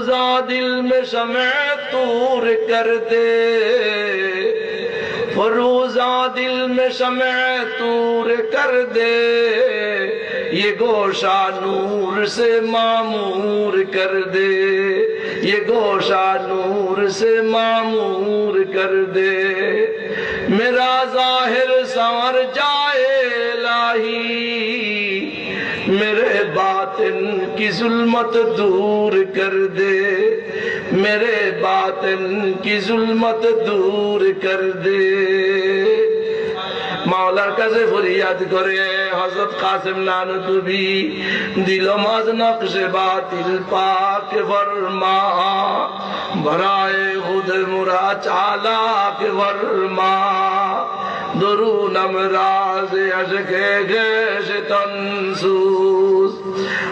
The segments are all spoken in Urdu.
فروزہ دل میں شمع تور کر دے۔ فروزہ دل میں شمع تور کر دے۔ یہ گوشہ نور سے معمور کر دے۔ یہ گوشہ نور سے معمور کر دے۔ میرا ظاہر سنور جائے الہی میرے باطن کی ظلمت دور کر دے میرے باطن کی ظلمت دور کر دے মাওলার কাছে ফরিয়াদ করে হজরত কাসিম নানতুবি দিল মাজ নকশে বাতিল পাক ফরমা বরায়ে খুদ মুরা চালাক ফরমা درون امراض عشق گیش تنسوس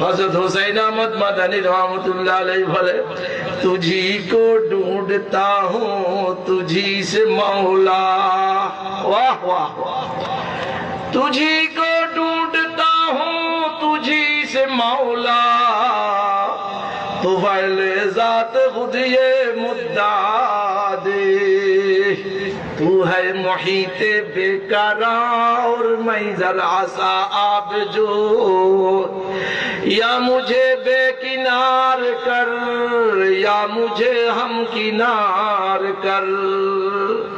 حضرت حسین احمد مدنی رحمت اللہ علیہ بھلے، تجھی کو ڈھونڈتا ہوں، تجھی سے مولا۔ واہ واہ تجھی کو ڈھونڈتا ہوں، تجھی سے مولا۔ تو فیل ذات خود یہ مدعا دے۔ تو ہے محیط بیکارا اور میں ذرا سا آب جو یا مجھے بے کنار کر، یا مجھے ہم کنار کر۔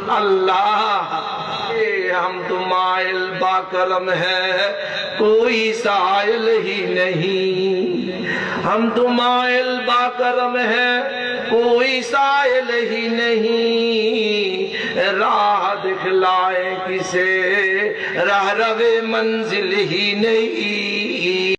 اللہ ہم تو مائل با کرم ہے، کوئی سائل ہی نہیں۔ ہم تو مائل با کرم ہے، کوئی سائل ہی نہیں۔ راہ دکھلائے کسے راہ رو منزل ہی نہیں۔